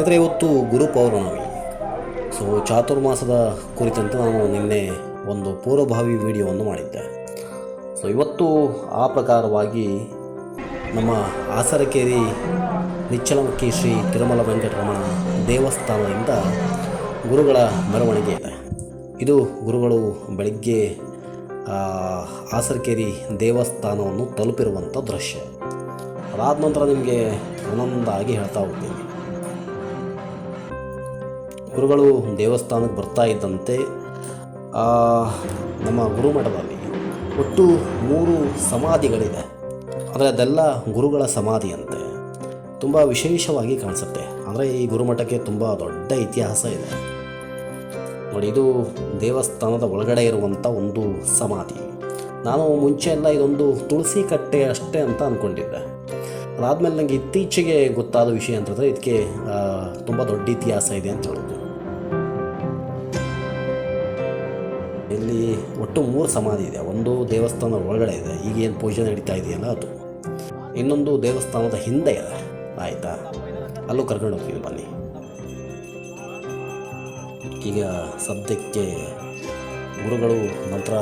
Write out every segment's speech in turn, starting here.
ಸ್ನೇಹಿತರೆ ಇವತ್ತು ಗುರು ಪೌರ್ಣಮಿ. ಸೊ ಚಾತುರ್ಮಾಸದ ಕುರಿತಂತೆ ನಾನು ನಿನ್ನೆ ಒಂದು ಪೂರ್ವಭಾವಿ ವಿಡಿಯೋವನ್ನು ಮಾಡಿದ್ದೆ. ಸೊ ಇವತ್ತು ಆ ಪ್ರಕಾರವಾಗಿ ನಮ್ಮ ಆಸರಕೇರಿ ನಿಚ್ಚಲಮಕ್ಕಿ ಶ್ರೀ ತಿರುಮಲ ವೆಂಕಟರಮಣ ದೇವಸ್ಥಾನದಿಂದ ಗುರುಗಳ ಮೆರವಣಿಗೆ ಇದೆ. ಇದು ಗುರುಗಳು ಬೆಳಗ್ಗೆ ಆಸರಕೇರಿ ದೇವಸ್ಥಾನವನ್ನು ತಲುಪಿರುವಂಥ ದೃಶ್ಯ. ಅದಾದ ನಂತರ ನಿಮಗೆ ಒಂದೊಂದಾಗಿ ಹೇಳ್ತಾ ಹೋಗ್ತೀನಿ. ಗುರುಗಳು ದೇವಸ್ಥಾನಕ್ಕೆ ಬರ್ತಾ ಇದ್ದಂತೆ ನಮ್ಮ ಗುರುಮಠದಲ್ಲಿ ಒಟ್ಟು ಮೂರು ಸಮಾಧಿಗಳಿದೆ. ಅಂದರೆ ಅದೆಲ್ಲ ಗುರುಗಳ ಸಮಾಧಿಯಂತೆ. ತುಂಬ ವಿಶೇಷವಾಗಿ ಕಾಣಿಸುತ್ತೆ. ಅಂದರೆ ಈ ಗುರುಮಠಕ್ಕೆ ತುಂಬ ದೊಡ್ಡ ಇತಿಹಾಸ ಇದೆ. ನೋಡಿ, ಇದು ದೇವಸ್ಥಾನದ ಒಳಗಡೆ ಇರುವಂಥ ಒಂದು ಸಮಾಧಿ. ನಾನು ಮುಂಚೆ ಎಲ್ಲ ಇದೊಂದು ತುಳಸಿ ಕಟ್ಟೆ ಅಷ್ಟೇ ಅಂತ ಅಂದ್ಕೊಂಡಿದ್ದೆ ಅದಾದಮೇಲೆ ನನಗೆ ಇತ್ತೀಚೆಗೆ ಗೊತ್ತಾದ ವಿಷಯ ಅಂತಂದರೆ, ಇದಕ್ಕೆ ತುಂಬ ದೊಡ್ಡ ಇತಿಹಾಸ ಇದೆ ಅಂತ ಹೇಳೋದು ಇಲ್ಲಿ ಒಟ್ಟು ಮೂರು ಸಮಾಧಿ ಇದೆ. ಒಂದು ದೇವಸ್ಥಾನ ಒಳಗಡೆ ಇದೆ. ಈಗೇನು ಪೂಜೆ ನಡೀತಾ ಇದೆಯಲ್ಲ ಅದು. ಇನ್ನೊಂದು ದೇವಸ್ಥಾನದ ಹಿಂದೆ ಇದೆ. ಆಯಿತಾ? ಅಲ್ಲೂ ಕರ್ಕೊಂಡು ಹೋಗ್ತೀವಿ ಬನ್ನಿ. ಈಗ ಸದ್ಯಕ್ಕೆ ಗುರುಗಳು ನಂತರ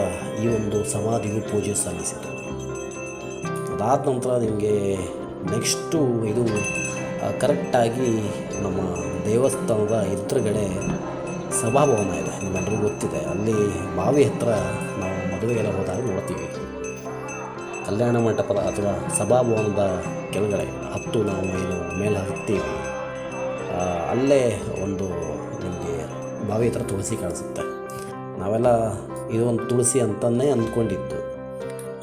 ಈ ಒಂದು ಸಮಾಧಿಗೂ ಪೂಜೆ ಸಲ್ಲಿಸಿದರು. ಅದಾದ ನಂತರ ನಿಮಗೆ ನೆಕ್ಸ್ಟು ಇದು ಕರೆಕ್ಟಾಗಿ ನಮ್ಮ ದೇವಸ್ಥಾನದ ಎದುರುಗಡೆ ಸಭಾಭವನ ಇದೆ ನಿಮ್ಮೆಲ್ಲರಿಗೂ ಗೊತ್ತಿದೆ ಅಲ್ಲಿ ಬಾವಿ ಹತ್ರ ನಾವು ಮದುವೆಗೆಲ್ಲ ಹೋದಾಗ ನೋಡ್ತೀವಿ. ಕಲ್ಯಾಣ ಮಂಟಪದ ಅಥವಾ ಸಭಾಭವನದ ಕೆಳಗಡೆ ಹತ್ತು ನಾವು ಏನು ಮೇಲೆ ಹತ್ತೀವಿ ಅಲ್ಲೇ ಒಂದು ನಿಮಗೆ ಬಾವಿ ಹತ್ರ ತುಳಸಿ ಕಾಣಿಸುತ್ತೆ. ನಾವೆಲ್ಲ ಇದು ಒಂದು ತುಳಸಿ ಅಂತಲೇ ಅಂದ್ಕೊಂಡಿದ್ದು.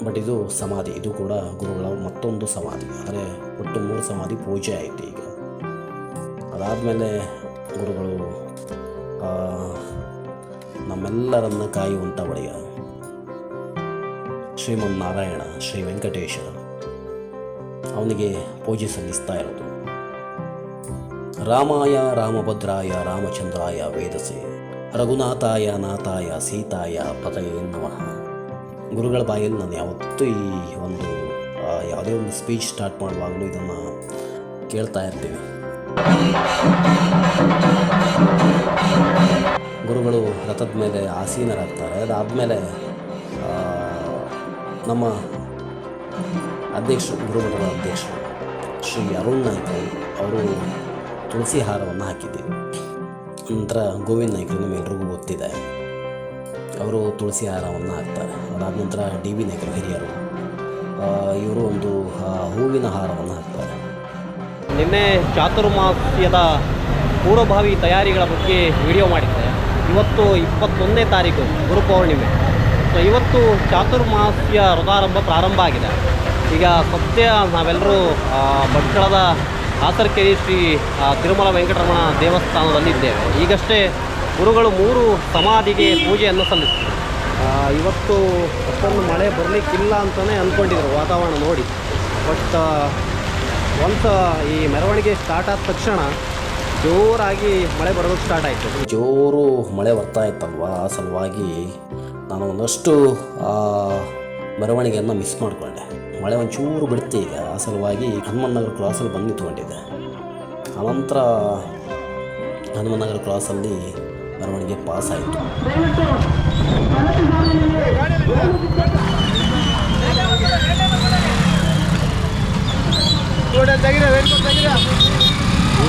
ಬಟ್ ಇದು ಸಮಾಧಿ. ಇದು ಕೂಡ ಗುರುಗಳ ಮತ್ತೊಂದು ಸಮಾಧಿ. ಅಂದರೆ ಒಟ್ಟು ಮೂರು ಸಮಾಧಿ ಪೂಜೆ ಆಯಿತು ಈಗ. ಅದಾದಮೇಲೆ ಗುರುಗಳು ನಮ್ಮೆಲ್ಲರನ್ನ ಕಾಯುವಂಥ ಒಡೆಯ. ಶ್ರೀಮನ್ನಾರಾಯಣ, ಶ್ರೀ ವೆಂಕಟೇಶ ಅವನಿಗೆ ಪೂಜೆ ಸಲ್ಲಿಸ್ತಾ ಇರೋದು. ರಾಮಾಯ, ರಾಮಭದ್ರಾಯ, ರಾಮಚಂದ್ರಾಯ ವೇದಸೆ. ರಘುನಾಥಾಯ, ನಾಥಾಯ, ಸೀತಾಯ ಪದಯೇ ನಮಃ. ಗುರುಗಳ ಬಾಯಲ್ಲಿ ನಾನು ಯಾವತ್ತೂ ಈ ಒಂದು ಯಾವುದೇ ಒಂದು ಸ್ಪೀಚ್ ಸ್ಟಾರ್ಟ್ ಮಾಡುವಾಗಲೂ ಇದನ್ನು ಕೇಳ್ತಾ ಇರ್ತೀನಿ. ಗುರುಗಳು ರಥದ ಮೇಲೆ ಆಸೀನರಾಗ್ತಾರೆ. ಅದಾದಮೇಲೆ ನಮ್ಮ ಅಧ್ಯಕ್ಷರು, ಗುರುಮಠದ ಅಧ್ಯಕ್ಷರು ಶ್ರೀ ಅರುಣ್ ನಾಯ್ಕರು ಅವರು ತುಳಸಿ ಹಾರವನ್ನು ಹಾಕಿದ್ದೀವಿ ನಂತರ ಗೋವಿಂದ ನಾಯ್ಕರು ನಿಮ್ಮೆಲ್ರಿಗೂ ಗೊತ್ತಿದೆ, ಅವರು ತುಳಸಿ ಹಾರವನ್ನು ಹಾಕ್ತಾರೆ. ಅದಾದ ನಂತರ ಡಿ ವಿ ನಾಯ್ಕರು ಹಿರಿಯರು ಇವರು ಒಂದು ಹೂವಿನ ಹಾರವನ್ನು ಹಾಕ್ತಾರೆ. ನಿನ್ನೆ ಚಾತುರ್ಮಾಸ್ಯದ ಪೂರ್ವಭಾವಿ ತಯಾರಿಗಳ ಬಗ್ಗೆ ವಿಡಿಯೋ ಮಾಡಿದ್ದೆ. ಇವತ್ತು ಇಪ್ಪತ್ತೊಂದನೇ ತಾರೀಕು, ಗುರು ಪೌರ್ಣಿಮೆ. ಸೊ, ಇವತ್ತು ಚಾತುರ್ಮಾಸ್ಯ ವ್ರತಾರಂಭ ಪ್ರಾರಂಭ ಆಗಿದೆ. ಈಗ ಸದ್ಯ ನಾವೆಲ್ಲರೂ ಭಟ್ಕಳದ ಕಾಸರಕೆರೆ ಶ್ರೀ ತಿರುಮಲ ವೆಂಕಟರಮಣ ದೇವಸ್ಥಾನದಲ್ಲಿದ್ದೇವೆ ಈಗಷ್ಟೇ ಗುರುಗಳು ಮೂರು ಸಮಾಧಿಗೆ ಪೂಜೆಯನ್ನು ಸಲ್ಲಿಸಿದರು. ಇವತ್ತು ಅಷ್ಟೊಂದು ಮಳೆ ಬರಲಿಕ್ಕಿಲ್ಲ ಅಂತಲೇ ಅಂದ್ಕೊಂಡಿದ್ರು ವಾತಾವರಣ ನೋಡಿ. ಬಟ್ ಒಂದು ಈ ಮೆರವಣಿಗೆ ಸ್ಟಾರ್ಟ್ ಆದ ತಕ್ಷಣ ಜೋರಾಗಿ ಮಳೆ ಬರೋದು ಸ್ಟಾರ್ಟ್ ಆಯಿತು. ಜೋರು ಮಳೆ ಬರ್ತಾ ಇತ್ತಲ್ವ? ಆ ಸಲುವಾಗಿ ನಾನು ಒಂದಷ್ಟು ಮೆರವಣಿಗೆಯನ್ನು ಮಿಸ್ ಮಾಡಿಕೊಂಡೆ. ಮಳೆ ಒಂಚೂರು ಬಿಡುತ್ತೆ ಈಗ. ಆ ಸಲುವಾಗಿ ಹನುಮನ್ನಗರ ಕ್ರಾಸಲ್ಲಿ ಬಂದು ನಿಂತ್ಕೊಂಡಿದ್ದೆ. ಆನಂತರ ಹನುಮನ್ನಗರ ಕ್ರಾಸಲ್ಲಿ ಮೆರವಣಿಗೆ ಪಾಸ್ ಆಯಿತು. ಈ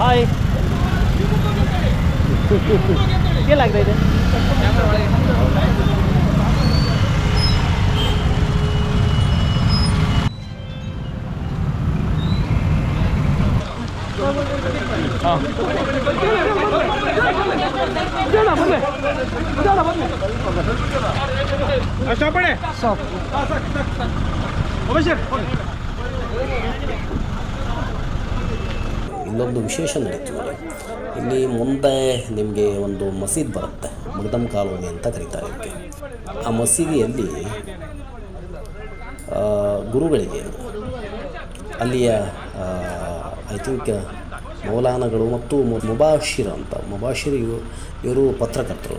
ಹಾಯ್ ಏನಾಗ್ತಾ ಇದೆ ಹಾಂ ಇಲ್ಲೊಂದು ವಿಶೇಷ ನಡೀತು ನೋಡಿ. ಇಲ್ಲಿ ಮುಂದೆ ನಿಮಗೆ ಒಂದು ಮಸೀದ್ ಬರುತ್ತೆ ಮುಗ್ದಮ್ ಕಾಲೋನಿ ಅಂತ ಕರೀತಾರೆ ಆ ಮಸೀದಿಯಲ್ಲಿ ಗುರುಗಳಿಗೆ, ಅಲ್ಲಿಯ ಐ ಮೌಲಾನಗಳು ಮತ್ತು ಮುಬಾಷಿರ ಮುಬಾಶಿರ್ ಅಂತ. ಮುಬಾಶಿರ್ ಇವರು ಇವರು ಪತ್ರಕರ್ತರು.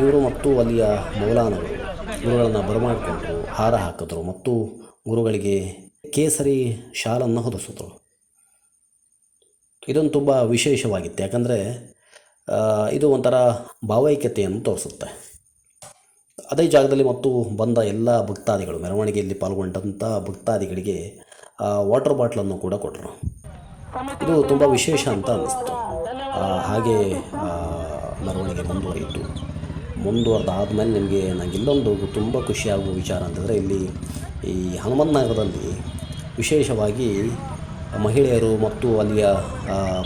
ಇವರು ಮತ್ತು ಅಲ್ಲಿಯ ಮೌಲಾನಗಳು ಗುರುಗಳನ್ನು ಬರಮಾಡಿಕೊಂಡರು, ಹಾರ ಹಾಕಿದ್ರು ಮತ್ತು ಗುರುಗಳಿಗೆ ಕೇಸರಿ ಶಾಲನ್ನು ಹೊದಿಸಿದ್ರು ಇದೊಂದು ತುಂಬ ವಿಶೇಷವಾಗಿತ್ತು. ಯಾಕಂದರೆ ಇದು ಒಂಥರ ಭಾವೈಕ್ಯತೆಯನ್ನು ತೋರಿಸುತ್ತೆ. ಅದೇ ಜಾಗದಲ್ಲಿ ಮತ್ತು ಬಂದ ಎಲ್ಲ ಭಕ್ತಾದಿಗಳು, ಮೆರವಣಿಗೆಯಲ್ಲಿ ಪಾಲ್ಗೊಂಡಂಥ ಭಕ್ತಾದಿಗಳಿಗೆ ವಾಟರ್ ಬಾಟ್ಲನ್ನು ಕೂಡ ಕೊಟ್ಟರು ಇದು ತುಂಬ ವಿಶೇಷ ಅಂತ ಅನ್ನಿಸ್ತು. ಹಾಗೆ ಮೆರವಣಿಗೆ ಮುಂದುವರಿಯಿತು. ಮುಂದುವರೆದಾದ್ಮೇಲೆ ನಿಮಗೆ ನನಗೆ ಇಲ್ಲೊಂದು ತುಂಬ ಖುಷಿಯಾಗುವ ವಿಚಾರ ಅಂತಂದರೆ ಇಲ್ಲಿ ಈ ಹನುಮನ್ ನಗರದಲ್ಲಿ ವಿಶೇಷವಾಗಿ ಮಹಿಳೆಯರು ಮತ್ತು ಅಲ್ಲಿಯ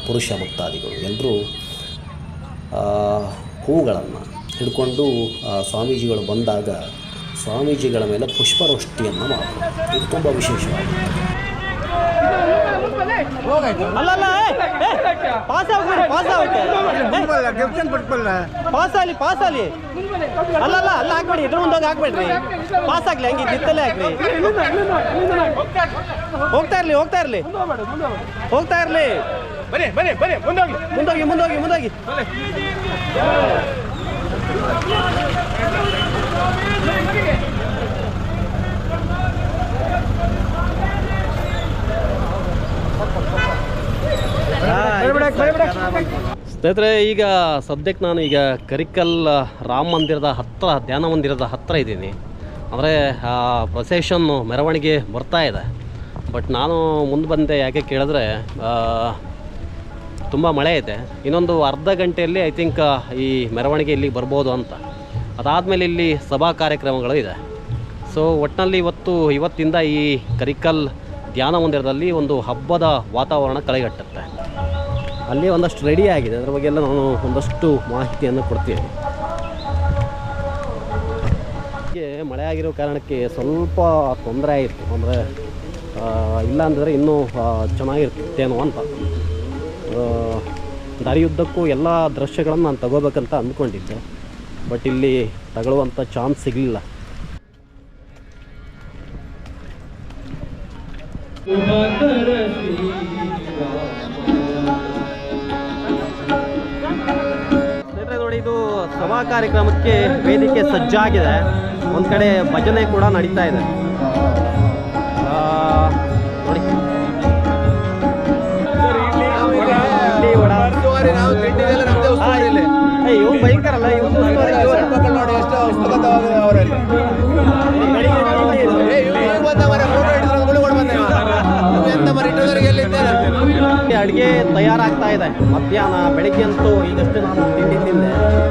ಪುರುಷ ಭಕ್ತಾದಿಗಳು ಎಲ್ಲರೂ ಹೂಗಳನ್ನು ಹಿಡ್ಕೊಂಡು ಸ್ವಾಮೀಜಿಗಳು ಬಂದಾಗ ಸ್ವಾಮೀಜಿಗಳ ಮೇಲೆ ಪುಷ್ಪವೃಷ್ಟಿಯನ್ನು ಮಾಡೋದು ಇದು ತುಂಬ ವಿಶೇಷವಾಗಿದೆ. ಅಲ್ಲ ಅಲ್ಲ ಪಾಸ್ ಆಗ್ಬಿಡಿ ಪಾಸ್ ಆಗುತ್ತೆ ಪಾಸ್ ಆಗಲಿ ಪಾಸ್ ಆಗಲಿ ಅಲ್ಲ ಅಲ್ಲ ಹಾಕ್ಬೇಡಿ ಇದ್ರ ಮುಂದೆ ಹಾಕ್ಬೇಡ್ರಿ. ಪಾಸ್ ಆಗ್ಲಿ ಹಂಗೆ ನಿತ್ತಲ್ಲೇ ಹಾಕ್ರಿ ಹೋಗ್ತಾ ಇರ್ಲಿ ಹೋಗ್ತಾ ಇರ್ಲಿ. ಹೋಗ್ತಾ ಇರ್ಲಿ. ಬನ್ನಿ ಬನ್ನಿ ಬನ್ನಿ ಮುಂದೋಗಿ. ಮುಂದೋಗಿ ಮುಂದೋಗಿ ಮುಂದೋಗಿ. ಸ್ನೇಹಿತರೆ, ಈಗ ಸದ್ಯಕ್ಕೆ ನಾನು ಈಗ ಕರಿಕಲ್, ರಾಮ ಮಂದಿರದ ಹತ್ತಿರ ಧ್ಯಾನ ಮಂದಿರದ ಹತ್ತಿರ ಇದ್ದೀನಿ. ಅಂದರೆ ಪ್ರೊಸೆಷನ್ನು ಮೆರವಣಿಗೆ ಬರ್ತಾ ಇದೆ. ಬಟ್ ನಾನು ಮುಂದೆ ಬಂದೆ ಯಾಕೆ ಕೇಳಿದ್ರೆ ತುಂಬ ಮಳೆ ಇದೆ. ಇನ್ನೊಂದು ಅರ್ಧ ಗಂಟೆಯಲ್ಲಿ ಐ ಥಿಂಕ್ ಈ ಮೆರವಣಿಗೆ ಇಲ್ಲಿಗೆ ಬರ್ಬೋದು ಅಂತ. ಅದಾದಮೇಲೆ ಇಲ್ಲಿ ಸಭಾ ಕಾರ್ಯಕ್ರಮಗಳು ಇದೆ. ಸೊ ಒಟ್ಟಿನಲ್ಲಿ ಇವತ್ತು, ಇವತ್ತಿಂದ ಈ ಕರಿಕಲ್ ಧ್ಯಾನ ಮಂದಿರದಲ್ಲಿ ಒಂದು ಹಬ್ಬದ ವಾತಾವರಣ ಕಳೆಗಟ್ಟುತ್ತೆ. ಅಲ್ಲಿ ಒಂದಷ್ಟು ರೆಡಿ ಆಗಿದೆ. ಅದರ ಬಗ್ಗೆ ಎಲ್ಲ ನಾನು ಒಂದಷ್ಟು ಮಾಹಿತಿಯನ್ನು ಕೊಡ್ತೀನಿ. ಮಳೆ ಆಗಿರೋ ಕಾರಣಕ್ಕೆ ಸ್ವಲ್ಪ ತೊಂದರೆ ಆಯಿತು. ಅಂದರೆ ಇಲ್ಲ ಅಂದರೆ ಇನ್ನೂ ಚೆನ್ನಾಗಿರ್ತಿತ್ತೇನೋ ಅಂತ. ದಾರಿಯುದ್ದಕ್ಕೂ ಎಲ್ಲ ದೃಶ್ಯಗಳನ್ನು ನಾನು ತಗೋಬೇಕಂತ ಅಂದ್ಕೊಂಡಿದ್ದೆ. ಬಟ್ ಇಲ್ಲಿ ತಗೊಳ್ಳುವಂಥ ಚಾನ್ಸ್ ಸಿಗಲಿಲ್ಲ. ಸಭಾ ಕಾರ್ಯಕ್ರಮಕ್ಕೆ ವೇದಿಕೆ ಸಜ್ಜಾಗಿದೆ. ಒಂದು ಕಡೆ ಭಜನೆ ಕೂಡ ನಡೀತಾ ಇದೆ. ನೋಡಿ. ಎಷ್ಟು ಉತ್ಸುಕತವಾಗಿದೆ ಅವರಲ್ಲಿ. ಅಡುಗೆ ತಯಾರಾಗ್ತಾ ಇದೆ. ಮಧ್ಯಾಹ್ನ ಬೆಳಿಗ್ಗೆ ಅಂತೂ ಈಗಷ್ಟು ನಾನು ತಿಂಡಿ ತಿಂದೆ.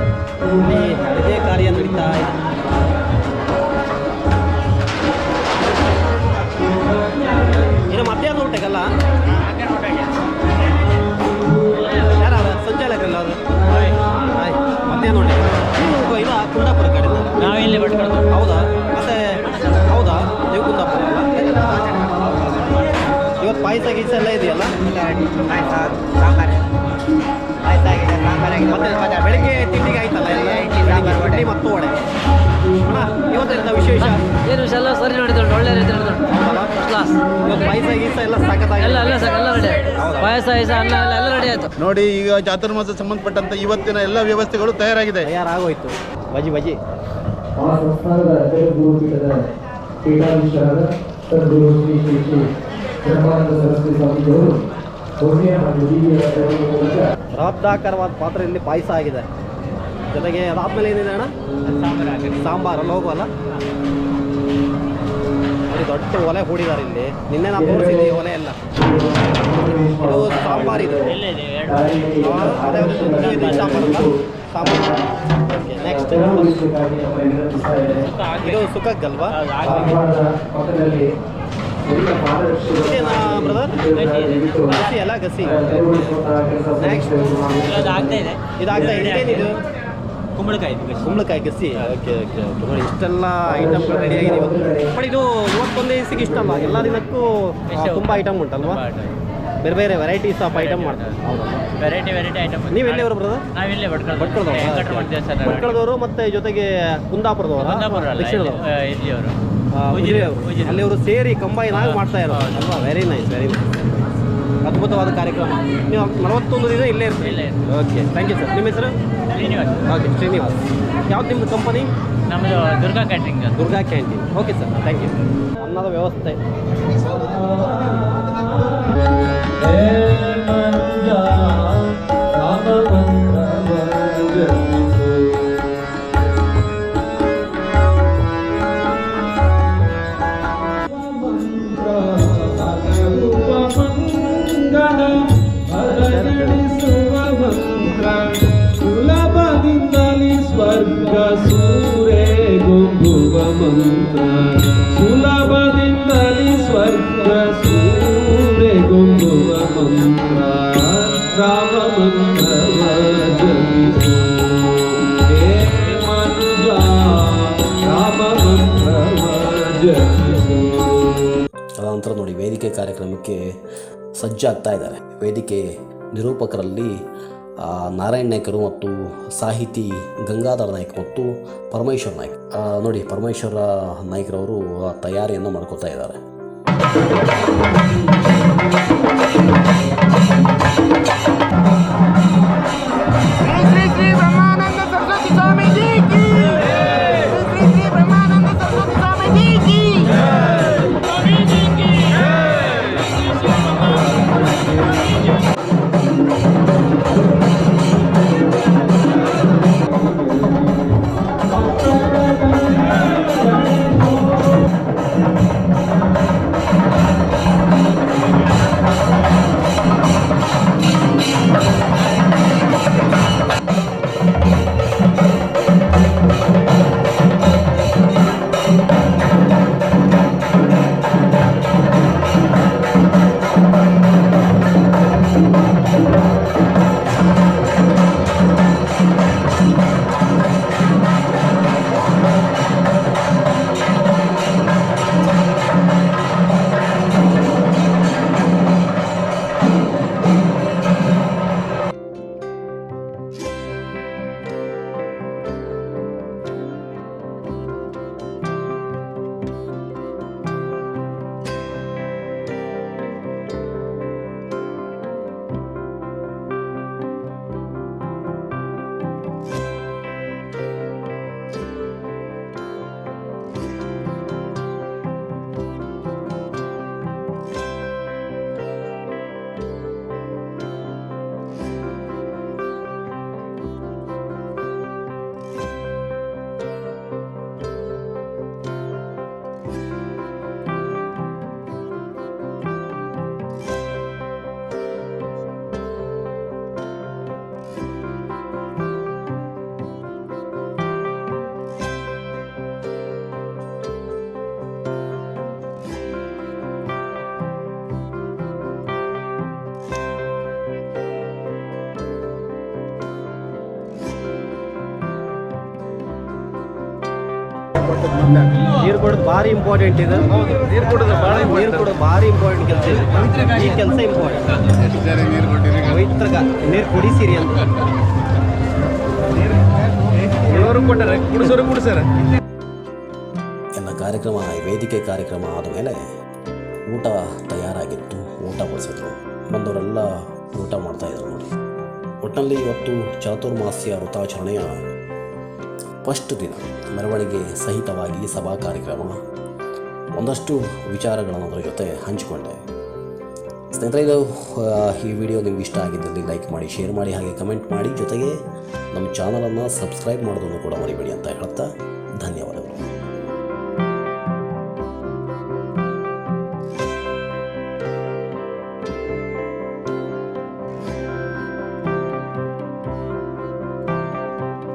ಹೌದಾ? ಮತ್ತೆ ಹೌದಾ? ನೀವು ಕುಂದಾಪುರ ಅಲ್ಲ ಇವತ್ತು ಪಾಯಸ ಗೀಸ ಎಲ್ಲ ಇದೆಯಲ್ಲ? ಮತ್ತೆ ಬೆಳಿಗ್ಗೆ ತಿಂಡಿಗೆ ಆಯ್ತಲ್ಲ ಎಲ್ಲ? ಬೆಳಿಗ್ಗೆ ಇಡ್ಲಿ ಮತ್ತು ವಡೆ ಅಣ್ಣ ಇವತ್ತೆಂತ ವಿಶೇಷ? ಏನು ವಿಷಯ ಎಲ್ಲ ಸರಿ ನೋಡಿದ್ರು ಒಳ್ಳೆ ರೀತಿ ನಡೆದ್ರು. ಕ್ಲಾಸ್ ಇವತ್ತು ಪಾಯಸ ಗೀಸ ಎಲ್ಲ ಸಾಕತ್ತಾಗಿ ಎಲ್ಲ ಎಲ್ಲ ಸರ್ ಎಲ್ಲ ರೆಡಿ ಪಾಯಸ ಗೀಸ ಅನ್ನ ಎಲ್ಲ ಎಲ್ಲ ರೆಡಿ ಆಯ್ತು. ನೋಡಿ ಈಗ ಚಾತುರ್ಮಾಸ ಸಂಬಂಧಪಟ್ಟಂತ ಇವತ್ತಿನ ಎಲ್ಲ ವ್ಯವಸ್ಥೆಗಳು ತಯಾರಾಗಿದೆ. ತಯಾರಾಗೋಯ್ತು. ಬಜಿ ಬಜಿ. ಆ ಸಂಸ್ಥಾನದ ಜಗದ್ಗುರು ಪೀಠದ ಪೀಠಾಧೀಶರಾದ ಸದ್ಗುರು ಶ್ರೀ ಶ್ರೀ ಶ್ರೀ ಬ್ರಹ್ಮಾನಂದ ಸರಸ್ವತಿ ಸ್ವಾಮೀಜಿಯವರು ಪುಣ್ಯ ಮತ್ತು ಮೂಲಕ ಇಲ್ಲಿ ಪಾತ್ರೆಯಲ್ಲಿ ಪಾಯಸ ಆಗಿದೆ. ಜೊತೆಗೆ ಅದಾದ್ಮೇಲೆ ಏನಿದೆ ಅಣ್ಣ? ಸಾಂಬಾರು ಅಲ್ಲಿ? ಹೋಗುವಲ್ಲ ದೊಡ್ಡ ಒಲೆ ಹೂಡಿದ್ದಾರೆ ಇಲ್ಲಿ. ನಿನ್ನೆ ನಾವು ಹೋಗಿದ್ದೀವಿ ಈ ಒಲೆ ಎಲ್ಲ ಇದು ಸಾಂಬಾರು ಇದು. ಸಾಂಬಾರು ನೆಕ್ಸ್ಟ್. ಇದು ಸುಖಕ್ಕಲ್ವಾ? ಬ್ರದರ್ ಗಸಿ ಅಲ್ಲ ಗಸಿ. ಇದಾಗ್ತಾ ಇದೆ. ಇದೇನಿದು ಕುಂಬಳಕಾಯಿ ಕುಂಬಳಕಾಯಿ ಗಸಿ. ಓಕೆ ಓಕೆ ನೋಡಿ ಇಷ್ಟೆಲ್ಲ ಐಟಮ್ ರೆಡಿ ಆಗಿದೆ ಇವತ್ತು ಬಟ್ ಇದು ಇವತ್ತೊಂದೇ ದಿವಸಕ್ಕೆ ಇಷ್ಟಲ್ಲ. ಎಲ್ಲ ದಿನಕ್ಕೂ ತುಂಬ ಐಟಮ್ ಉಂಟಲ್ವಾ? ಬೇರೆ ಬೇರೆ ವೆರೈಟೀಸ್ ಆಫ್ ಐಟಮ್ ಮಾಡ್ತಾರೆ. ವೆರೈಟಿ ವೆರೈಟಿ ಐಟಮ್ ನೀವೆಲ್ಲಿಯವರು ಬ್ರದರ್ ನಾವಿಲ್ಲೇ ಭಟ್ಕಳ ಭಟ್ಕಳದವರು. ದೇವಸ್ಥಾನ. ಭಟ್ಕಳದವರು ಮತ್ತೆ ಜೊತೆಗೆ ಕುಂದಾಪುರದವರು ದಕ್ಷಿಣದವರು ಇಲ್ಲಿ ಅಲ್ಲಿ ಅವರು ಸೇರಿ ಕಂಬೈನ್ ಆಗಿ ಮಾಡ್ತಾ ಇರೋದು. ಅಲ್ವಾ? ವೆರಿ ನೈಸ್ ವೆರಿ ನೈಸ್ ಅದ್ಭುತವಾದ ಕಾರ್ಯಕ್ರಮ. ನೀವು ನಲವತ್ತೊಂದು ದಿನ ಇಲ್ಲೇ ಇರ್ತೀವಿ ಇಲ್ಲೇ ಓಕೆ ಥ್ಯಾಂಕ್ ಯು ಸರ್ ನಿಮ್ಮ ಹೆಸರು? ಶ್ರೀನಿವಾಸ್. ಓಕೆ ಶ್ರೀನಿವಾಸ್. ಯಾವ್ದು ನಿಮ್ಮದು ಕಂಪನಿ ನಮ್ಮದು Durga canteen Durga canteen okay sir thank you ಅನ್ನದ ವ್ಯವಸ್ಥೆ. ಮಂತ್ರ ಸುಲಭದಿಂದಲಿ ಸ್ವರ್ಗ ಸೂರೆ ಗುಂಬುವ ಮಂತ್ರ ರಾಮ ಮಂತ್ರವ ಜಪಿಸು. ಹೇ ಮನುಜ ರಾಮ ಮಂತ್ರವ ಜಪಿಸು ನೋಡಿ ವೇದಿಕೆ ಕಾರ್ಯಕ್ರಮಕ್ಕೆ ಸಜ್ಜಾಗ್ತಾ ಇದ್ದಾರೆ. ವೇದಿಕೆ ನಿರೂಪಕರಲ್ಲಿ ನಾರಾಯಣ ನಾಯ್ಕರು ಮತ್ತು ಸಾಹಿತಿ ಗಂಗಾಧರ ನಾಯ್ಕ ಮತ್ತು ಪರಮೇಶ್ವರ ನಾಯ್ಕ. ನೋಡಿ, ಪರಮೇಶ್ವರ ನಾಯ್ಕರವರು ತಯಾರಿಯನ್ನು ಮಾಡ್ಕೋತಾ ಇದ್ದಾರೆ. ಶ್ರೀ ಶ್ರೀ ನೀರು ಕೊಡೋದು ಭಾರಿ ಇಂಪಾರ್ಟೆಂಟ್ ಇದೆ. ನೀರು ಕೊಡೋದು ಭಾಳ ನೀರು ಕೊಡೋದು ಭಾರಿ ಇಂಪಾರ್ಟೆಂಟ್ ಕೆಲಸ ಇದೆ. ಈ ಕೆಲಸ ಇಂಪಾರ್ಟೆಂಟ್ ಪವಿತ್ರ ನೀರು ಕುಡಿಸಿರಿ ಅಂತ. ಕೊಟ್ಟರೆ ಕುಡಿಸೋರು ಕುಡಿಸ್ಯಾರ. ಎಲ್ಲ ಕಾರ್ಯಕ್ರಮ ವೇದಿಕೆ ಕಾರ್ಯಕ್ರಮ ಆದ ಮೇಲೆ ಊಟ ತಯಾರಾಗಿತ್ತು ಊಟ ಬಡಿಸಿದ್ರು ಬಂದವರೆಲ್ಲ ಊಟ ಮಾಡ್ತಾಯಿದ್ರು ನೋಡಿ. ಒಟ್ಟಿನಲ್ಲಿ ಇವತ್ತು ಚಾತುರ್ಮಾಸ್ಯ ವೃತಾಚರಣೆಯ ಫಸ್ಟ್ ದಿನ ಮೆರವಣಿಗೆ ಸಹಿತವಾಗಿ ಸಭಾ ಕಾರ್ಯಕ್ರಮ, ಒಂದಷ್ಟು ವಿಚಾರಗಳನ್ನು ಅದರ ಜೊತೆ ಹಂಚಿಕೊಂಡೆ. ಸ್ನೇಹಿತರೆ, ಇದು ಈ ವಿಡಿಯೋ ನಿಮ್ಗೆ ಇಷ್ಟ ಆಗಿದ್ದಲ್ಲಿ ಲೈಕ್ ಮಾಡಿ, ಶೇರ್ ಮಾಡಿ, ಹಾಗೆ ಕಮೆಂಟ್ ಮಾಡಿ. ಜೊತೆಗೆ ನಮ್ಮ ಚಾನಲನ್ನು ಸಬ್ಸ್ಕ್ರೈಬ್ ಮಾಡೋದನ್ನು ಕೂಡ ಮರಿಬೇಡಿ ಅಂತ ಹೇಳ್ತಾ